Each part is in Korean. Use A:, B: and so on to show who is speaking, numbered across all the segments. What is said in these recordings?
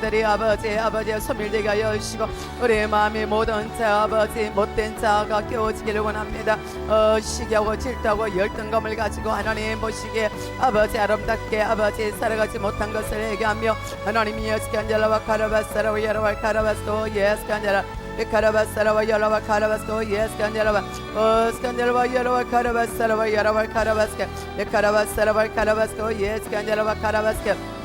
A: 들이 아버지 아버지 소멸되게 하여 주시고 우리 마음의 모든 자 아버지 못된 자가 깨워지기를 원합니다. 어, 시기하고 질투하고 열등감을 가지고 하나님 보시기에 아버지 아름답게 아버지 살아가지 못한 것을 얘기하며 하나님 예스 간절라와 카라바사라와 여러와 카라바스도 예스 간절라 카라바사라와 여러와 카라바스도 예스 간절라와 어 스간절라와 여러와 카라바사라와 여러와 카라바스케 카라바사라와 카라바스도 예스 간절라와 카라바스케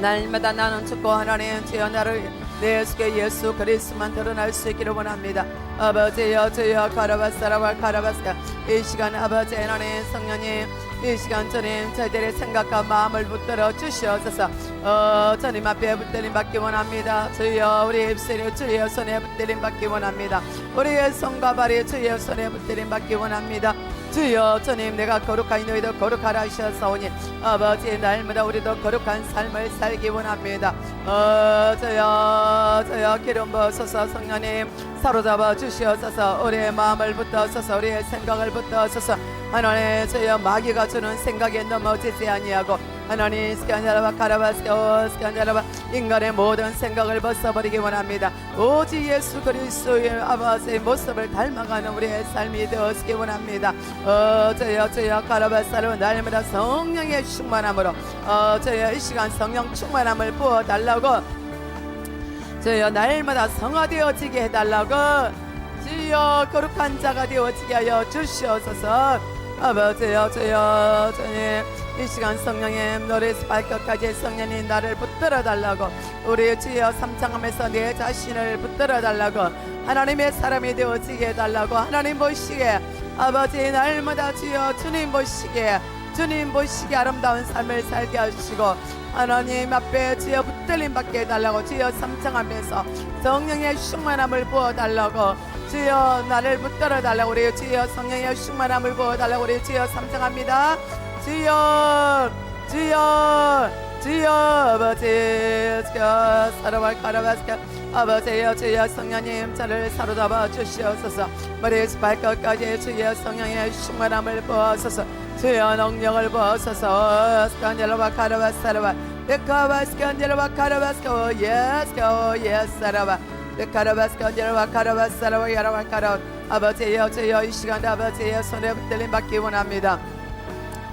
A: 날마다 나는 죽고 하나님 주여 나를 내 속에 예수 그리스만 드러날 수 있기를 원합니다. 아버지여 주여 가라바사라와 가라바스가 이 시간 아버지 하나님 성령님 이 시간 주님 저희들의 생각과 마음을 붙들어 주시옵소서. 어 주님 앞에 붙들림 받기 원합니다. 주여 우리 입술에 주여 손에 붙들림 받기 원합니다. 우리의 손과 발에 주여 손에 붙들림 받기 원합니다 주여 주님 내가 거룩하니 너희도 거룩하라 하셨사오니 아버지 날마다 우리도 거룩한 삶을 살기 원합니다. 어 주여 주여 기름 부어소서 성령님 사로잡아 주시옵소서. 우리의 마음을 붙어서서 우리의 생각을 붙어서서. 하나님 주여 마귀가 주는 생각에 넘어지지 아니하고 하나님 스간자라바 카라바스케오 스간자라바 인간의 모든 생각을 벗어버리기 원합니다. 오직 예수 그리스도의 아버지의 모습을 닮아가는 우리의 삶이 되었기 원합니다. 어 저여 카라바사로 날마다 성령의 충만함으로 어 저여 이 시간 성령 충만함을 부어달라고 저여 날마다 성화되어지게 해달라고 주여 거룩한 자가 되어지게 하여 주시옵소서 아버지 여 주여 주님 이 시간 성령님 노래에서 발끝까지 성령님 나를 붙들어 달라고 우리 주여 삼창함에서 내 자신을 붙들어 달라고 하나님의 사람이 되어지게 해달라고 하나님 보시기에 아버지 날마다 주여 주님 보시기에 주님 보시기에 아름다운 삶을 살게 하시고 하나님 앞에 주여 붙들림 받게 해달라고 주여 삼창하면서 성령의 충만함을 부어달라고 주여 나를 붙들어 달라고 우리 주여 성령의 충만함을 부어 달라고 우리 주여 삼창합니다. 주여 주여 주여 아버지 주여 사랑할 카라바스카 아버지여 주여 성령님 저를 사로잡아 주시옵소서. 머리에서 발끝까지 주여 성령의 충만함을 부어소서. 주여 능력을 부어소서. 스칸젤로바 카라바사라바 데카바 스칸젤로바 카라바스카 예스카 예스라바 데 카라바스카 젤로바 카라바사라바 야라바 카라. 아버지여 주여 이 시간에 아버지여 손에 붙들림 받기 원합니다.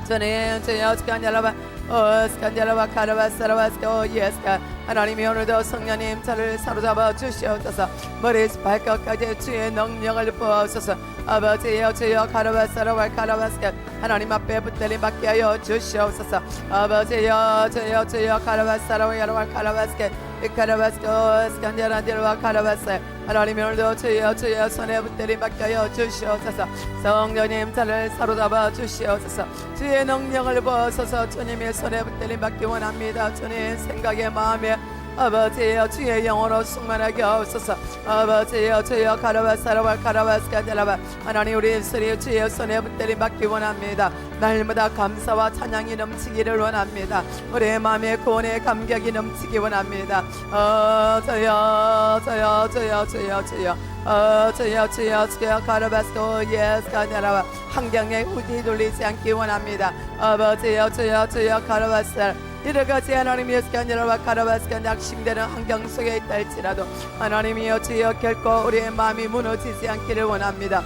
A: 주님 주여 스칸젤로바 어 스칸젤로바 카라바사라바스카 오 예스카 하나님이 오늘도 성령님 저를 사로잡아 주시옵소서. 머리에서 발끝까지 주의 능력을 부어소서. 아버지여 주여 카라바사라바 카라바스카 하나님 앞에 붙들림 받게 하여 주시옵소서. 아버지여 주여 주여 카라바사라바 야라바 카라바스카 카라바스카 스칸젤라딜와 카라바사 하나님 오늘도 주여 주여 손에 받게 하여 주시옵소서. 성령님 저를 사로잡아 주시옵소서. 주의 능력을 부어소서. 주님의 손에 붙들림 받기 원합니다. 주님 생각에 마음에 아버지여 주의 영으로 충만하게 하옵소서. 아버지여 주여 카라바사라바 카라바스카델라바 하나님 우리 입술이 주의 손에 붙들림 받기 원합니다. 날마다 감사와 찬양이 넘치기를 원합니다. 우리의 마음에 구원의 감격이 넘치기 원합니다. 어 주여 주여 주여 주여 주여. 어 주여 주여 주여 카라바스코 예스 카데라바 환경에 후디 돌리지 않기 원합니다. 아버지여 주여 주여 카라바스 이러가지 하나님 예수가 아니라 카라바스가 낙심되는 환경 속에 있다 할지라도 하나님이여 주여 결코 우리의 마음이 무너지지 않기를 원합니다.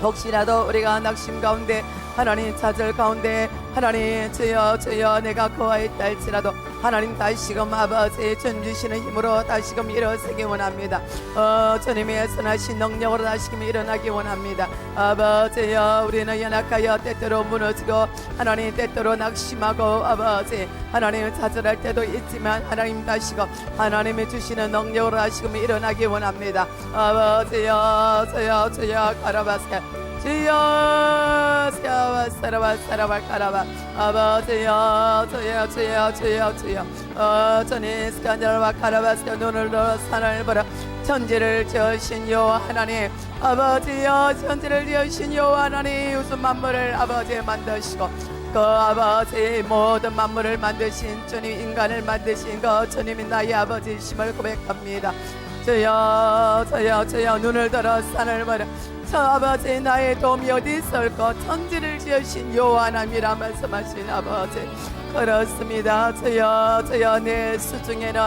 A: 혹시라도 우리가 낙심 가운데 하나님 좌절 가운데 하나님 주여 주여 내가 거하에 있다 할지라도 하나님 다시금 아버지 전 주시는 힘으로 다시금 일어서기 원합니다. 어 주님의 선하신 능력으로 다시금 일어나기 원합니다. 아버지여 우리는 연약하여 때때로 무너지고 하나님 때때로 낙심하고 아버지 하나님 좌절할 때도 있지만 하나님 다시금 하나님이 주시는 능력으로 다시금 일어나기 원합니다. 아버지여 주여 주여 가라바스카 주여 사라바 사라바 사라바 카라바 아버지여 주여 주여 주여 주여. 어 주님 스칸절바 카라바스가 눈을 들어 산을 보라. 천지를 지으신 여호와 하나님. 아버지여 천지를 지으신 여호와 하나님. 우주 만물을 아버지 만드시고 그 아버지 모든 만물을 만드신 주님 인간을 만드신 그 주님이 나의 아버지심을 고백합니다 주여 주여 주여 눈을 들어 산을 보라 저 아버지 나의 도움이 어디 있을까? 천지를 지으신 요한함이라 말씀하신 아버지. 그렇습니다. 주여 주여 내 수중에는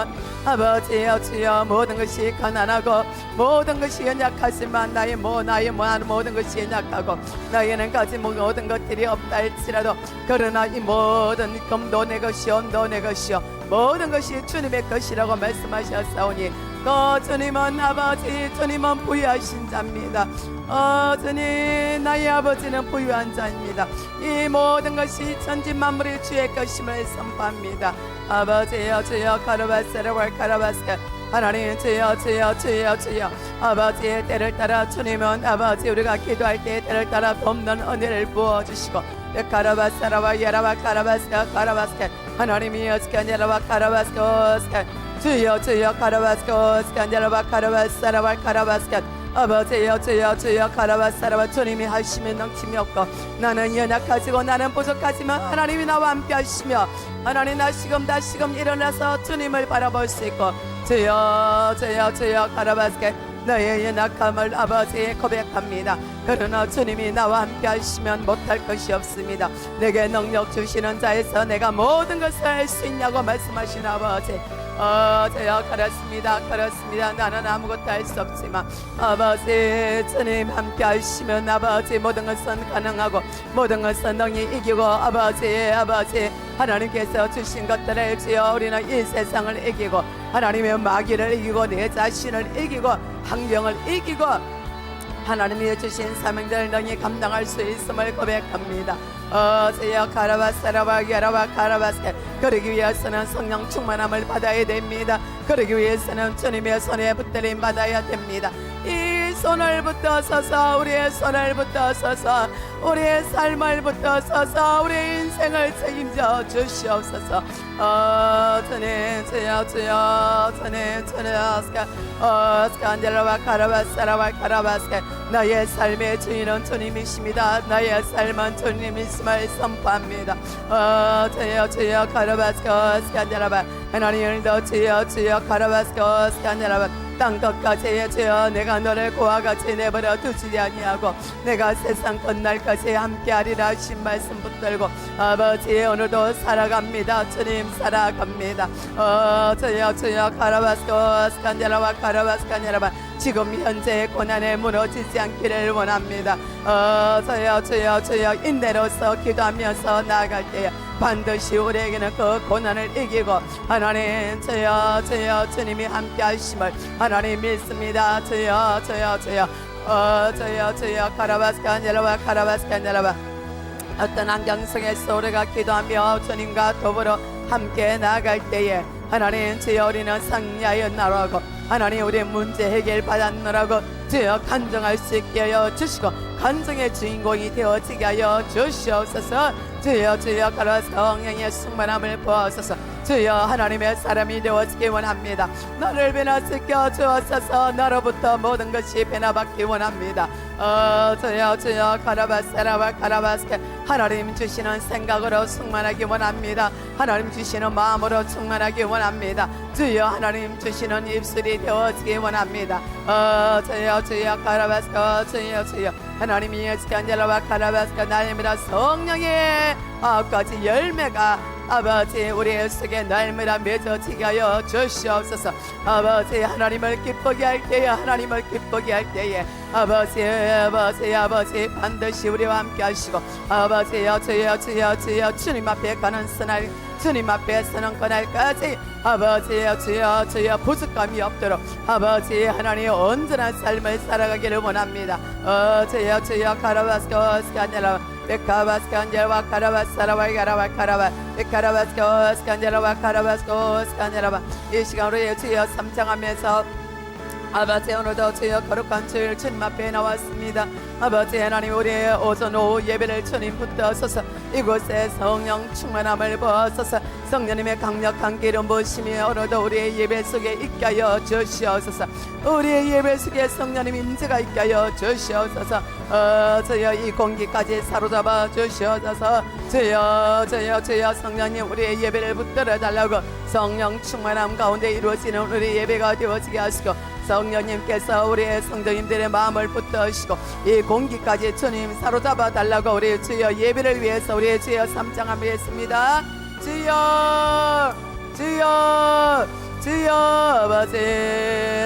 A: 아버지여 주여 모든 것이 가난하고 모든 것이 연약하지만 나의 모 나의 모 모든 것이 연약하고 나에는 가진 모든 것들이 없다 할지라도 그러나 이 모든 금도 내 것이요 은도 내 것이요 모든 것이 주님의 것이라고 말씀하셨사오니 또 주님은 아버지 주님은 부유하신 자입니다. 어 주님 나의 아버지는 부유한 자입니다. 이 모든 것이 천진 만물의 주의 것임을 선포합니다. 아버지여 주여 카르바세라왈 카르바세 하나님 주여 주여 주여 주여. 아버지의 때를 따라 주님은 아버지 우리가 기도할 때의 때를 따라 돕는 은혜를 부어주시고 카라바사라와 야라바 카라바스카 카라바스카 하나님이 어스칸야라바 카라바스카 주여 주여 카라바스카 스칸야라바 카라바사라와 카라바스카. 아버지여 주여 주여 카라바사라와 주님이 하심에 넘침이 없고 나는 연약하지고 나는 부족하지만 하나님이 나와 함께 하시며 하나님 다시금 다시금 일어나서 주님을 바라볼 수 있고 주여 주여 주여 카라바스케 나의 연약함을 아버지에 고백합니다. 그러나 주님이 나와 함께 하시면 못할 것이 없습니다. 내게 능력 주시는 자에서 내가 모든 것을 할 수 있냐고 말씀하신 아버지 어, 저요 그렇습니다. 그렇습니다. 나는 아무것도 할 수 없지만 아버지 주님 함께 하시면 아버지 모든 것은 가능하고 모든 것은 능히 이기고 아버지 아버지 하나님께서 주신 것들을 주여 우리는 이 세상을 이기고 하나님의 마귀를 이기고 내 자신을 이기고 항병을 이기고 하나님이 주신 사명들을 능히 감당할 수 있음을 고백합니다. 어세요 카라바사라바 야라바 카라바스 그러기 위해서는 성령 충만함을 받아야 됩니다. 그러기 위해서는 주님의 손에 붙들림 받아야 됩니다. 이 손을 붙어서서 우리의 손을 붙어서서 우리의 삶을 붙어서서 우리의 인생을 책임져 주시옵소서 어 주님 주여 주여 주님 주님 어 스칸델라와 카라바사라와 카라바스케 나의 삶의 주인은 주님이십니다. 나의 삶은 주님이심을 선포합니다. 어 주여 주여 카라바스케 스칸델라바 하나님을 주여 주여 카라바스케 스칸델라바 땅 끝까지 주여 내가 너를 고와 같이 내버려 두지 아니하고 내가 세상 끝날까지 함께하리라 하신 말씀 붙들고 아버지 오늘도 살아갑니다. 주님 살아갑니다. 어 주여 주여 카라바스코 스칸데라와 카라바스카네라바 지금 현재의 고난에 무너지지 않기를 원합니다. 어 주여 주여 주여 인내로서 기도하면서 나아갈 때에 반드시 우리에게는 그 고난을 이기고 하나님 주여 주여 주님이 함께 하심을 하나님 믿습니다. 주여 주여 주여. 어 주여 주여. 카라바스카 네라바 카라바스카 네라바 어떤 환경 속에서 우리가 기도하며 주님과 더불어 함께 나아갈 때에 하나님 주여 우리는 승리하여 나라고 하나님 우리의 문제 해결 받았노라고 주여 간증할 수 있게 하여 주시고 간증의 주인공이 되어지게 하여 주시옵소서. 주여 주여 가라 성령의 충만함을 부어소서. 주여 하나님의 사람이 되어지기 원합니다. 너를 변화시켜 주옵소서. 너로부터 모든 것이 변화받기 원합니다. 어 주여 주여 카라바세라바 카라바스케 하나님 주시는 생각으로 충만하기 원합니다. 하나님 주시는 마음으로 충만하기 원합니다. 주여 하나님 주시는 입술이 되어지기 원합니다. 어 주여 주여 카라바스케 주여 주여 하나님이 예스칸젤라와 카라바스케 나님이라 성령의 아홉 가지 열매가 아버지 우리의 속에 날마다 맺어지게 하여 주시옵소서. 아버지 하나님을 기쁘게 할 때에 하나님을 기쁘게 할 때에 아버지 아버지 아버지 반드시 우리와 함께 하시고 아버지 여 주여 주여 주여 주님 앞에 가는 스날 주님 앞에 서는 그날까지 아버지여 주여 주여 부족함이 없도록 아버지 하나님 온전한 삶을 살아가기를 원합니다. 어 주여 주여 카라바스코 스카넬라 베카바스칸젤와 카라바사라와 가라바 카라바 베카라바스코 스칸젤라와 카라바스코 스칸젤라바 이 시간으로 주여 삼창하면서 아버지 오늘도 주여 거룩한 주일 주님 앞에 나왔습니다 아버지 하나님 우리의 오전 오후 예배를 주님 붙들어서서. 이곳에 성령 충만함을 부어서서. 성령님의 강력한 기름 부으심이 오늘도 우리의 예배 속에 있게 하여 주시옵소서. 우리의 예배 속에 성령님 인재가 있게 하여 주시옵소서. 어 주여 이 공기까지 사로잡아 주시옵소서. 주여 주여 주여 성령님 우리의 예배를 붙들어 달라고 성령 충만함 가운데 이루어지는 우리 예배가 되어지게 하시고 성령님께서 우리의 성도님들의 마음을 붙드시고 이 공기까지 주님 사로잡아 달라고 우리 주여 예배를 위해서 우리 주여 삼장하겠습니다. 주여 주여 주여 아버지.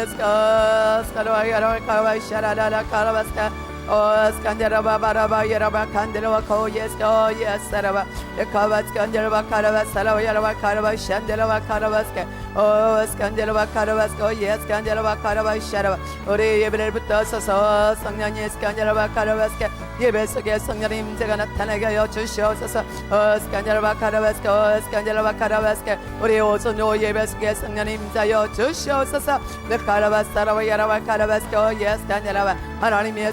A: 스카 스카라와 야라와 카라와 샤라라라 카라바스카 어 스칸데라바 바라바 야라바 칸데라와 코예스코 예스라바 카 바 스칸데라바 카라바 사라와 야라바 카라바 샨데라바 카라바스카 어 스칸데라바 카라바스코 예스칸데라바 카라바 샤라바 우리 예배를 붙어서서 성령님 스칸데 하나님의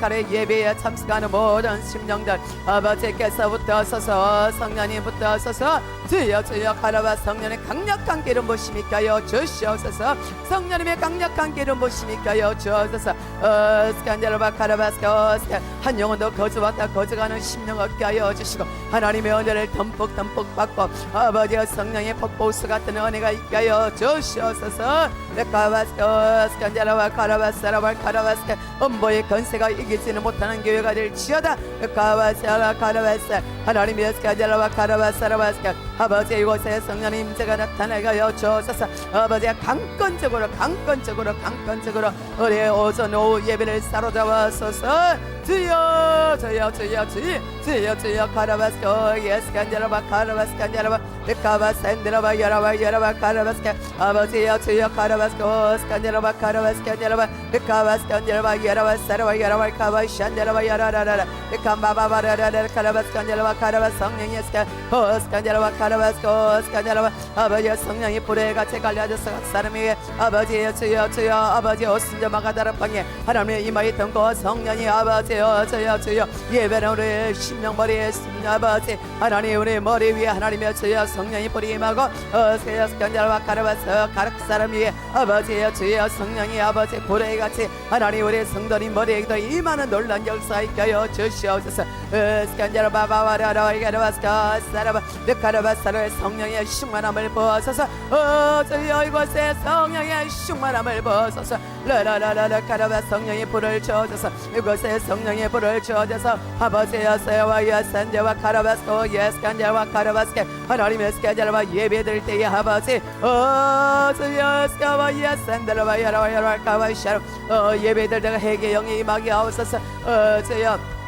A: 카레 예배에 참석하는 모든 심령들 아버지께서부터 서서 성령님부터 서서 주여 주여 카라바 성령의 강력한 기름 껴여 주시옵소서. 성령님의 강력한 기름 껴여 주옵소서. 어 스칸데라바 카라바스카 한 영혼도 거주왔다 거주가는 심령 얻게 하여 주시고 하나님의 은혜를 듬뿍 듬뿍 받고 아버지의 성령의 폭포수 같은 은혜가 있게 하여 주시옵소서. 레카바스카 스칸데라바 카라바스라바 카라바스카 음보의 건세가 이기지는 못하는 교회가 될지어다. 레카바스라 카라바스 하나님의 스칸데라바 카라바스라바스카 아버지 이곳에 성령의 임재가 나타나게 하여 주옵소서. 아버지 강건적으로 강건적으로 강건적으로 우리 오전 오후 예배를 사로잡아소서. 주여 주여 주여 주여 주여 주여 카라바스코 예스칸데라바 카라바스칸데라바 카바산데라바 야라바 야라바 카라바스카 아버지여 주여 카라바스코 스칸데라바 카라바스칸데라바 카바스칸데라바 야라바 사라 성령이 머리에 뿌리 임하고 어세여 스칸자와 가르바서 가르 사람 위에 아버지여 주여 성령이 아버지 고래에 같이 하나님 우리 성도님 머리에도 임하는 놀란 역사 있게 하여 주시옵소서. 스칸자라 바바와라라 이가르바스카 사라바 르카르바사로의 성령의 충만함을 부어서서. 어 주여 이곳에 성령의 충만함을 부어서서 라라라라라 카라바 성령의 불을 주어져서 이곳에 성령의 불을 주어져서 아버지여서와 야산자와 카라바스코 예스칸자와 카라바스케 하나님의 스칸자와 예배드릴 때에 아버지 어 주여 스카와 야산자와 야라와 야라와 카와샤로 어 예배드릴 때가 해계 영이 임하게 하옵소서. 어 주여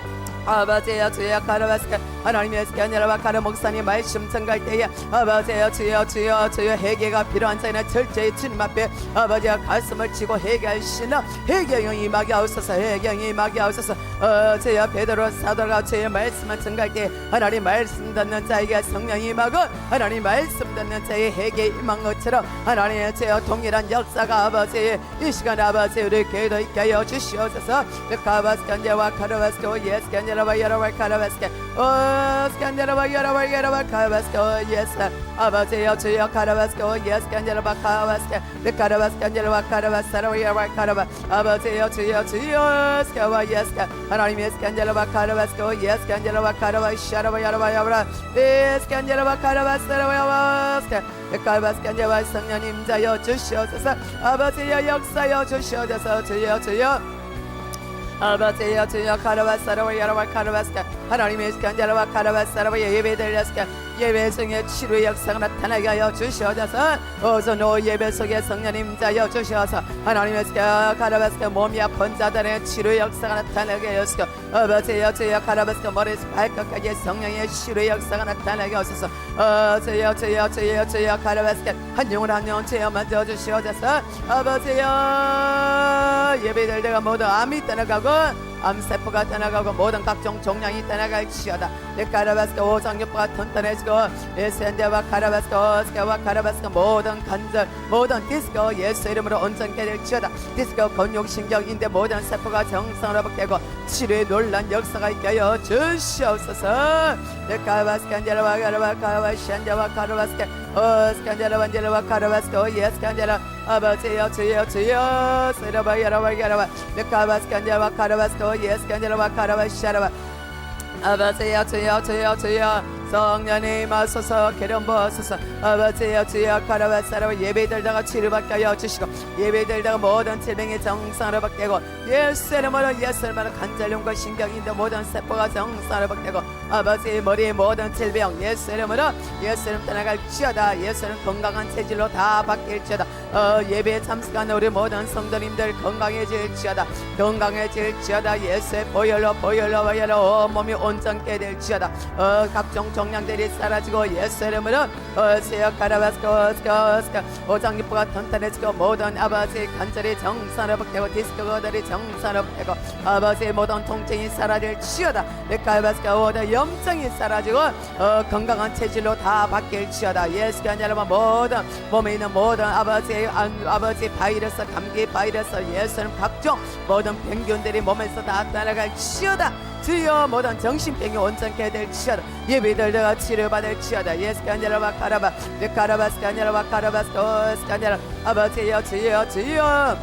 A: 아버지여 주여 카라바스카 하나님의 스캔이라바 카라 목사님 말씀 전갈 때에 아버지여 주여 주여 주여 회개가 필요한 자에는 철저히 주님 앞에 아버지여 가슴을 치고 회개하시는 회개형이 임하게 하옵소서 회개형이 임하게 하옵소서. 어 주여 베드로 사도가 주의 말씀을 전갈 때 하나님 말씀 듣는 자에게 성령이 임하고 하나님 말씀 듣는 자의 회개 임한 것처럼 하나님의 주여 동일한 역사가 아버지 이 시간 아버지 우리 교회도 있게 하여 주시옵소서. 주여 카라바스코 예스칸제 라바 카바스케 카라바스칸제라바 카라바스라와 여러와 카라바 아버지여 주여 주여 스카와 예스카 하나님의 스칸제라바 카라바스코 예스칸제라바 카라바 샤라바 여러와 여러와 예스칸제라 바 카라바스라와 여러와 스카 카바 스칸제와 성령님 자여 주시옵소서 아버지여 역사여 주시옵소서 주여 주여 아버지여 주여 카라바사라와 야라와 카라바스카 하나님의 스칸자라와 카라바사라와 예배 드렸스카 예배 성의 치료의 역사가 나타나게 하여 주시옵소서. 노 예배 속에 성령님 자여 주시옵소서. 하나님의 스카 카라바스카 몸이 아픈 자들의 치료의 역사가 나타나게 하여서. 아버지 여 주여 카라바스카 머리에서 발끝까지 성령의 치료의 역사가 나타나게 하소서. 어 주여 주여 주여 주여 카라바스카 한 영혼 한 영혼 체험만 되어 주시옵소서. 아버지여 예배될 때가 모두 암이 떠나가고 암세포가 떠나가고 모든 각종 종양이 떠나갈지어다. 내 카라바스카 오장육부가 튼튼해지고 에센데와 카라바스카 스카와 카라바스카 모든 관절 모든 디스코 예수 이름으로 온전케 될지어다. 디스코 근육신경인데 모든 세포가 정상으로 회복되고 치료의 놀란 역사가 있게 하여 주시옵소서. 내 카라바스카 어 스칸젤라와 안젤라와 카라바스카 예 스칸젤라 아버지여 주여 주여 세라바 야라바 야라바 내 카라바스카 안젤라 성령님 하소서 기름 부어소서. 아버지 여 주여 가라바사라와 예배들다가 치료받게 하여 주시고 예배들다가 모든 질병이 정상으로 받되고 예수 이름으로 예수 이름으로 관절염과 신경인도 모든 세포가 정상으로 받되고 아버지의 머리의 모든 질병 예수 이름으로 예수 이름 떠나갈지어다. 예수 이름 건강한 체질로 다 바뀔지어다. 어, 예배에 참석하는 우리 모든 성도님들 건강해질지어다. 건강해질지어다. 예수의 보혈로 보혈로 보혈로 온몸이 온전케 될지어다. 어, 각종 종양들이 사라지고 예수 이름으로 어, 세역 가라바스코스코스카 오장기포가 튼튼해지고 모든 아버지의 관절이 정상으로 복되고 디스크 거들이 정상으로 복되고 아버지의 모든 통증이 사라질지어다. 레카바스카 모든 염증이 사라지고 어, 건강한 체질로 다 바뀔지어다. 예수가 아니라 모든 몸에 있는 모든 아버지의 안- 아버지 바이러스 감기 바이러스 예수는 각종 모든 병균들이 몸에서 다 따라갈지어다 주여 모든 정신병이 온전케 될지어다 예비들다가 치료받을지어다. 예수가 아니라 바카라바. 레카라바스가 아니라 바카라바스코스가 아니라. 아버지여 주여 주여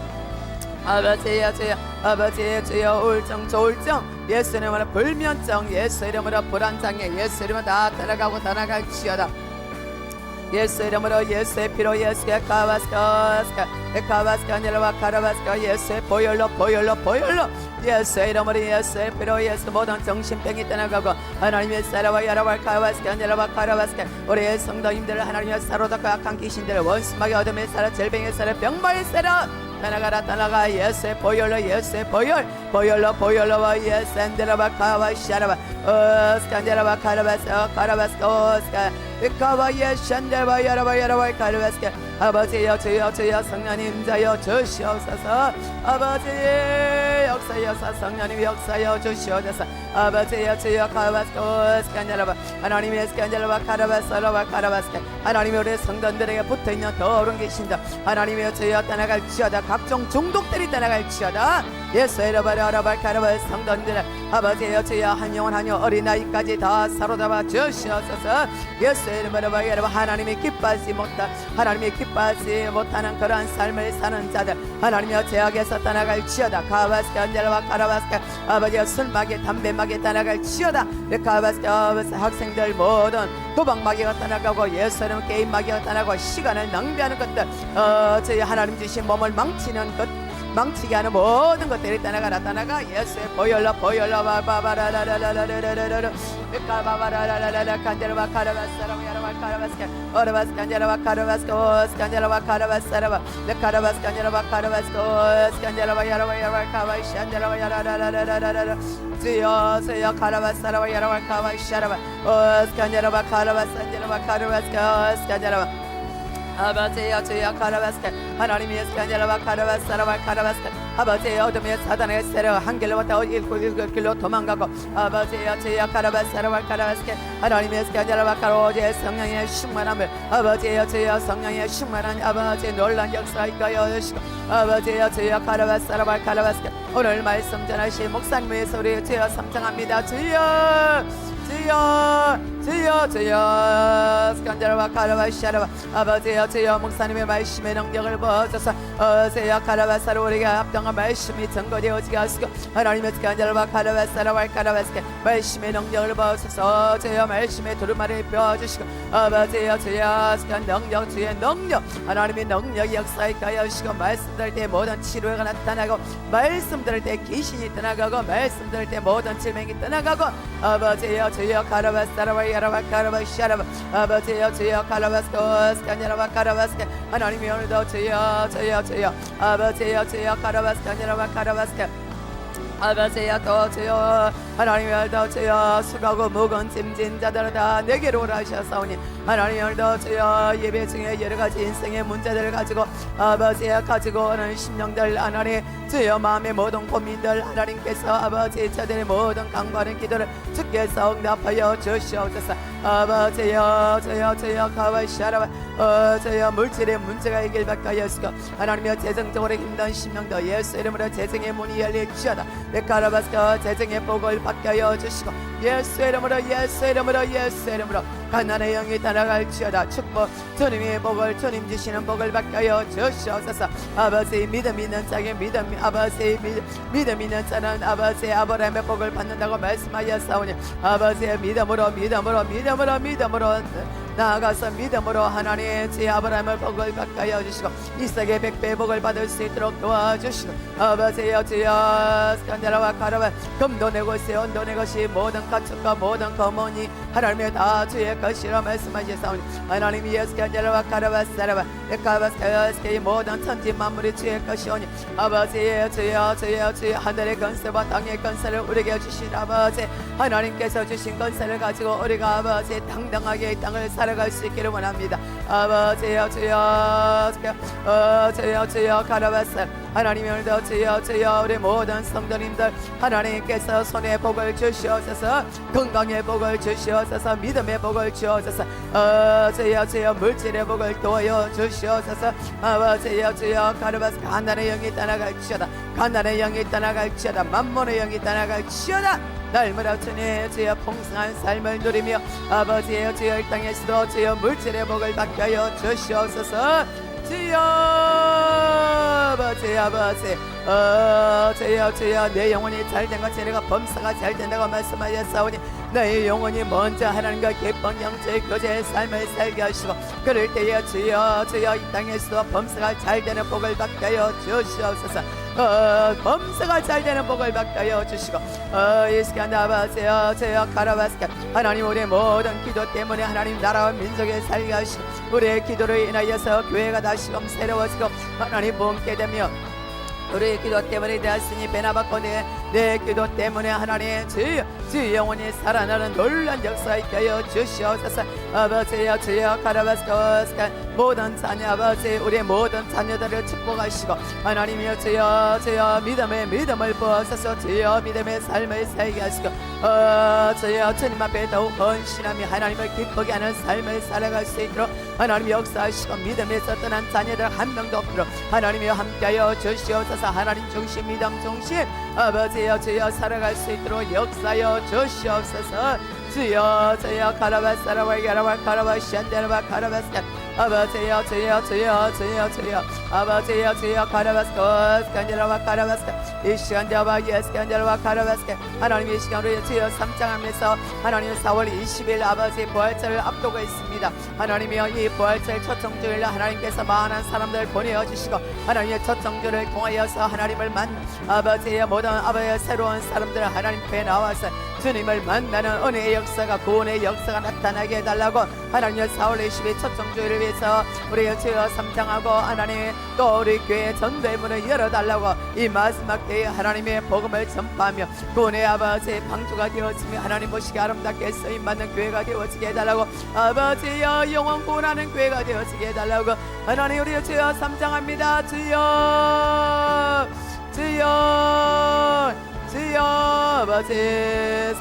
A: 아버지여 주여 아버지여 주여 우울증 조울증. 예수 이름으로 불면증. 예수 이름으로 불안장애. 예수 이름으로 다 따라가고 따라갈지어다. 예수 이름으로 예수의 피로 예수의 카바스카 아니라 카라바스카. 예수의 보혈로 보혈로 보혈로 예수의 이름으로 예수의 피로 예수 모든 정신병이 떠나가고 하나님의 사라와 야라와 카바스카 아니라 카라바스카 우리의 성도님들 하나님의 사로잡고 악한 귀신들 원수마귀 어둠의 사라 질병의 사라 병마의 사라 떠나가라 떠나가. 예수의 보혈로 예수의 보혈 보혈로 보혈로 예수 안데라바 카와 샤라바 어스칸데라바 카라바스 카라바스 오스카 이카와 예수 안데라바 야라바 야라바 카라바스 아버지여 주여 주여 성령님 자여 주시옵소서. 아버지 역사여서 성령님 역사여 주시옵소서. 아버지여 주여 카라바스 오스칸데라바 하나님의 스칸데라바 카라바스 라바 카라바스 하나님의 우리 성도들에게 붙어있는 더러운 귀신들 하나님의 주여 떠나갈지어다. 각종 중독들이 떠나갈지어다 예수 에러바라 아라발 카라바 성도님들 아버지여 주여 한 영혼 한 영혼 어린아이까지 다 사로잡아 주시옵소서. 예수 에러바라 여러분 하나님이 기뻐하지 못한 하나님이 기뻐하지 못하는 그러한 삶을 사는 자들 하나님여 제약에서 떠나갈 지어다. 가바스카 안젤라와 카라바스카 아버지여 술마개 담배마개 떠나갈 지어다. 카바스카 아버지 학생들 모든 도박마개가 떠나가고 예수 이름 게임마개가 떠나고 시간을 낭비하는 것들 어 저희 하나님 주신 몸을 망치는 것 망치게 하는 모든 것들이 떠나가라 떠나가 예수의 보혈로 보혈로 바바라라라라라라라라라 까바바라라라라 간데라바 카라바사라바 야라바 카라바스카 오라바스 간데라바 카라바스카 오스 간데라바 카라바사라바 레 카라바스 간데라바 카라바스카 오스 간데라바 야라바 야라바 카바이시 안데라바 야라라라라라라라 주여 주여 카라바사라바 야라바 카바이시라바 오스 간데라바 카라바스 안데라바 카라바스카 오스 간데라바 아버지여 주여 카라바스카 하나님의 스카냐라바 카라바사라바 카라바스카 아버지의 어둠의 사단의 세력 한 길로 왔다 일고 일고 길로 도망가고. 아버지여 주여 카라바사라바 카라바스카 하나님의 스카냐라바 카로지의 성령의 충만함을. 아버지여 주여 성령의 충만한 아버지의 놀란 역사이까여 주시고. 아버지여 주여 카라바사라바 카라바스카 오늘 말씀 전하신 목사님의 소리 주여 삼창합니다. 주여! 주여 주여 주여 스칸자라바 카라바 샤라바 아버지여 주여 목사님의 말씀의 능력을 부어줘서 어세여 카라바사로 우리가 합당한 말씀이 증거되어지게 하시고 하나님의 스칸자라바 카라바사라바 카라바스케 말씀의 능력을 부어줘서 주여 말씀의 두루마리를 펴주시고 아버지여 주여 스칸 능력 주의 능력 하나님의 능력이 역사에 가여주시고 말씀 들을 때 모든 치료가 나타나고 말씀 들을 때 귀신이 떠나가고 말씀 들을 때 모든 질병이 떠나가고 아버지여 주여 Teo Karavas, Sarava Yarava Karavas, Sharava, Abateo Teo Karavas, Kos, Kanyarava Karavas, Anonymous Teo, Teo Teo, Abateo Teo Karavas, Kanyarava Karavas, Abateo Teo. 하나님이 오늘도 주여 수고하고 무거운 짐진 자들을 다 내게로 오라 하셨사오니 하나님의 얼도 주여 예배 중에 여러 가지 인생의 문제들을 가지고 아버지여 가지고 오는 심령들 하나님 주여 마음의 모든 고민들 하나님께서 아버지 저들의 모든 강구하는 기도를 주께서 응답하여 주시옵소서. 아버지여 주여 주여 가와시아라바 어 주여 물질의 문제가 해결받게 하였으고 하나님여 재정적으로 힘든 심령도 예수 이름으로 재정의 문이 열릴 지어다. 내카라바스가 재정의 복을 하여 주시고 예수 이름으로 예수 이름으로 예수 이름으로 가난의 영이 따라갈지어다. 축복 주님의 복을 주님 주시는 복을 하여 주시옵소서. 아버지 믿음 있는 자에게 믿음 아버지 믿- 믿음 있는 자는 아버지 아브라함의 복을 받는다고 말씀하였사오니 아버지의 믿음으로 믿음으로 믿음으로 믿음으로 나아가서 믿음으로 하나님의 제 아브라함을 복을 받게 하여 주시고 이삭의 백배 복을 받을 수 있도록 도와주시고 아버지 여 주여 스칸데라와 가라와 금도 내 것이 온도 내 것이 모든 가축과 모든 거머니 하나님의 다 주의 것이라 말씀하셨사오니 하나님 예수 스칸데라와 가라와 사라와 에카바스카야스케이 모든 천지 만물이 주의 것이오니 아버지여 주여 주여 주여 하늘의 건세와 땅의 건세를 우리에게 주신 아버지 하나님께서 주신 건세를 가지고 우리가 아버지 당당하게 이 땅을 살아 갈 수 있기를 원합니다. 아버지여 주여 주여 어, 주여 주여 가라바스 하나님의 오늘도 주여 주여 우리 모든 성도님들 하나님께서 손에 복을 주시옵소서 건강의 복을 주시옵소서 믿음의 복을 주옵소서 어, 주여 물질의 복을 도와여 주시옵소서 아버지여 주여 가르바스 가난의 영이 떠나갈지어다 가난의 영이 떠나갈지어다 만몬의 영이 떠나갈지어다. 날마다 주님 주여 풍성한 삶을 누리며 아버지여 주여 이 땅에서도 주여 물질의 복을 받게 하여 주시옵소서. 주여 아버지. 어 주여 주여. 내 영혼이 잘된 것이 내가 범사가 잘 된다고 말씀하셨사오니 너의 영혼이 먼저 하나님과 기쁜 영적 교제의 삶을 살게 하시고 그럴 때에 주여 주여 이 땅에서도 범사가 잘 되는 복을 받게 하여 주시옵소서. 어, 범사가 잘 되는 복을 받게 하여 주시고 어, 이 시간 아버지여 주여 가라바스카 하나님 우리의 모든 기도 때문에 하나님 나라와 민족에 살게 하시고 우리의 기도를 인하여서 교회가 다시금 새로워지고 하나님 본게 되며 우리의 기도 때문에 되었으니 배나받고 내, 내 기도 때문에 하나님 주여 주 영혼이 살아나는 놀란 역사 있게 하여 주시옵소서. 아버지여 주여 가라바스코스카 모든 자녀 아버지 우리의 모든 자녀들을 축복하시고 하나님이여 주여 주여 믿음의 믿음을 부어서서. 주여 믿음의 삶을 살게 하시고 어 주여 주님 앞에 더욱 헌신하며 하나님을 기쁘게 하는 삶을 살아갈 수 있도록 하나님 역사하시고 믿음에서 떠난 자녀들 한 명도 없도록 하나님이여 함께하여 주시옵소서. 하나님 중심 믿음 중심 아버지여 주여 살아갈 수 있도록 역사여 주시옵소서. 주여 주여 가라바 사라와 가라바 가라바 샨데라바 가라바스카 아버지여 주여 주여 주여 주여 아버지여 주여 가라바스카 스칸데라바 가라바스카. 이 시간 되어봐 예스 간데라바 가라바스카. 하나님 이 시간으로 주여 삼장하면서 하나님 4월 20일 아버지 부활절을 앞두고 있습니다. 하나님이여 이 부활절 첫 정주일 하나님께서 많은 사람들을 보내어 주시고 하나님의 첫 정주를 통하여서 하나님을 만 아버지의 모든 아버지의 새로운 사람들 하나님 께 나와서 주님을 만나는 은혜의 역사가 구원의 역사가 나타나게 해달라고 하나님의 4월 20일 첫 정주일을 위해서 우리 주여 삼창하고 하나님 또 우리 교회 전도의 문을 열어달라고 이 마지막 때에 하나님의 복음을 전파하며 구원의 아버지의 방주가 되어지며 하나님 보시기 아름답게 쓰임받는 교회가 되어지게 해달라고 아버지여 영원 구원하는 교회가 되어지게 해달라고 하나님 우리 주여 삼창합니다. 주여! 주여 주여 아버지.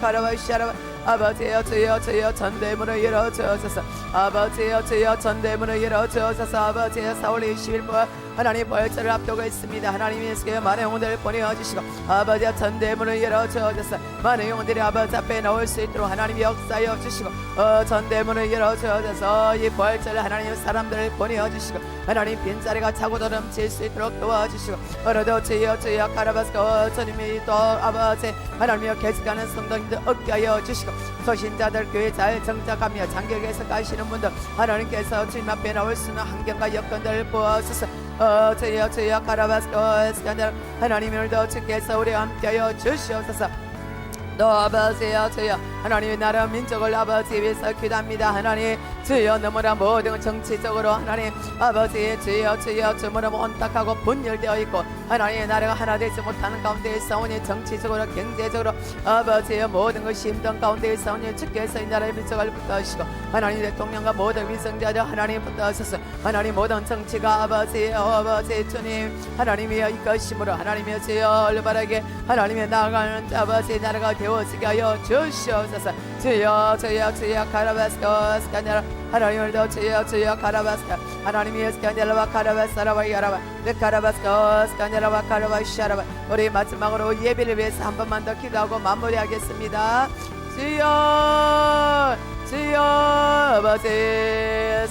A: 카라와 샤라와 아버지여 주여 주여 전대문을 열어주소서. 아버지여 주여 전대문을 열어주소서. 아버지여 4월 20일 부 하나님 벌절을 앞두고 있습니다. 하나님 예수께 많은 영혼들을 보내어주시고 아버지여 전대 문을 열어주소서 많은 영혼들이 아버지 앞에 나올 수 있도록 하나님 역사여 주시고 어, 전대 문을 열어주소서 이 벌절을 하나님 사람들을 보내어주시고 하나님 빈자리가 차고 넘칠 수 있도록 도와주시고 어려도 주여 주여 가라바스고 주님이 또 아버지 하나님이여 계속하는 성도님들 얻게 하여 주시고 소신자들 교회 잘 정착하며 장격에서 가시는 분들 하나님께서 주님 앞에 나올 수 있는 환경과 여건들을 부어주소서 어 주여 주여 가라바스고 하나님 오늘도 주께서 우리와 함께하여 주시옵소서. 또 아버지여 주여 하나님의 나라 민족을 아버지 위해서 기도합니다. 하나님 주여 너무나 모든 정치적으로 하나님 아버지 주여 주여 주무나 온탁하고 분열되어 있고 하나님의 나라가 하나 되지 못하는 가운데 싸우니 정치적으로 경제적으로 아버지여 모든 것이 힘든 가운데 싸우니 주께서 이 나라의 민족을 붙드시고 하나님 대통령과 모든 위성자들 하나님 붙드셔서 하나님 모든 정치가 아버지 아버지 주님 하나님이여 이것이므로 하나님이여 주여 올바르게 하나님의 나아가는 아버지 나라가 되어지게 하여 주시옵소서 주여 주여 주여 가라바스코 스카냐라. 하나님 오늘도 주여 주여 가라바스카 하나님이 스카냐라와 가라바스라와 야라바 네 가라바스코 스카냐라와 가라바샤라바 우리 마지막으로 예배를 위해서 한 번만 더 기도하고 마무리하겠습니다. 주여 주여 아버지.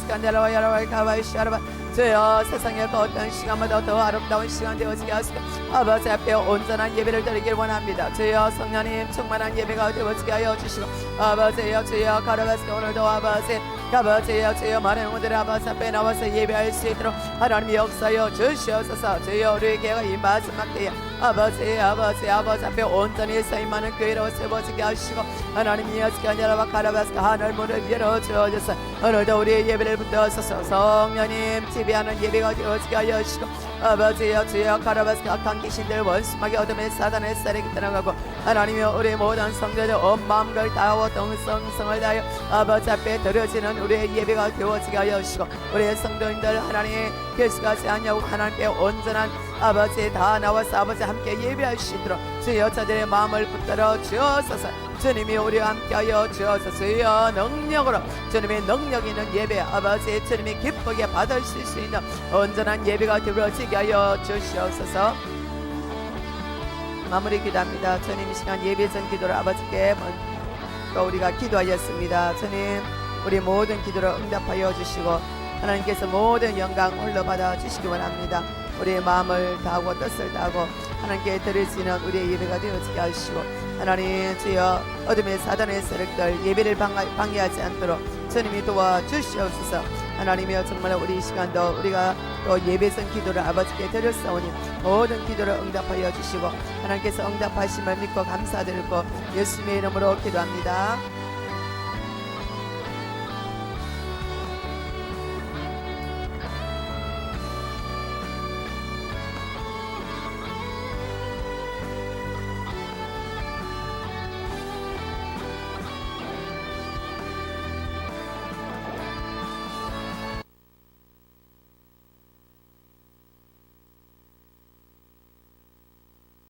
A: 스칸델라와 야라와 가바이시 야라바 주여 세상의 그 어떤 시간보다 더 아름다운 시간 되어지게 하시고 아버지 앞에 온전한 예배를 드리길 원합니다. 주여 성령님 충만한 예배가 되어지게 하여 주시고 아버지여 주여 가라바스가 오늘도 아버지 아버지여 주여 많은 영혼들 아버지 앞에 나와서 예배할 수 있도록 하나님이 역사여 주시옵소서. 주여 우리에게 이 마지막 때에 아버지 아버지 아버지 앞에 온전히 서임하는 교회로 세워지게 하시고 하나님이 여지게 아니라 가라바스가 하늘 문을 열어주어서 오늘도 우리의 예배를 붙들어서서. 성령님 지배하는 예배가 되어지게 하여 주시고 아버지여 주여 가라바스가 악한 귀신들 원수막의 어둠의 사단의 쌀에게 떠나가고 하나님여 우리 모든 성도들 온 마음을 다하고 동성성을 다하여 아버지 앞에 드려지는 우리의 예배가 되어지게 하여 주시고 우리의 성도님들 하나님 결수가지 않냐고 하나님께 온전한 아버지 다 나와서 아버지 함께 예배할 수 있도록 주 여자들의 마음을 붙들어 주옵소서 주님이 우리와 함께하여 주옵소서 주여 능력으로 주님의 능력 있는 예배 아버지 주님이 기쁘게 받으실 수 있는 온전한 예배가 되어지게 하여 주시옵소서. 마무리 기도합니다. 주님 이 시간 예배 전 기도를 아버지께 먼저 우리가 기도하였습니다. 주님 우리 모든 기도를 응답하여 주시고 하나님께서 모든 영광 홀로 받아 주시기 원합니다. 우리의 마음을 다하고 뜻을 다하고 하나님께 드릴 수 있는 우리의 예배가 되어지게 하시고 하나님 주여 어둠의 사단의 세력들 예배를 방해하지 않도록 주님이 도와주시옵소서. 하나님이여 정말 우리 이 시간도 우리가 또 예배성 기도를 아버지께 드렸사오니 모든 기도를 응답하여 주시고 하나님께서 응답하심을 믿고 감사드리고 예수님의 이름으로 기도합니다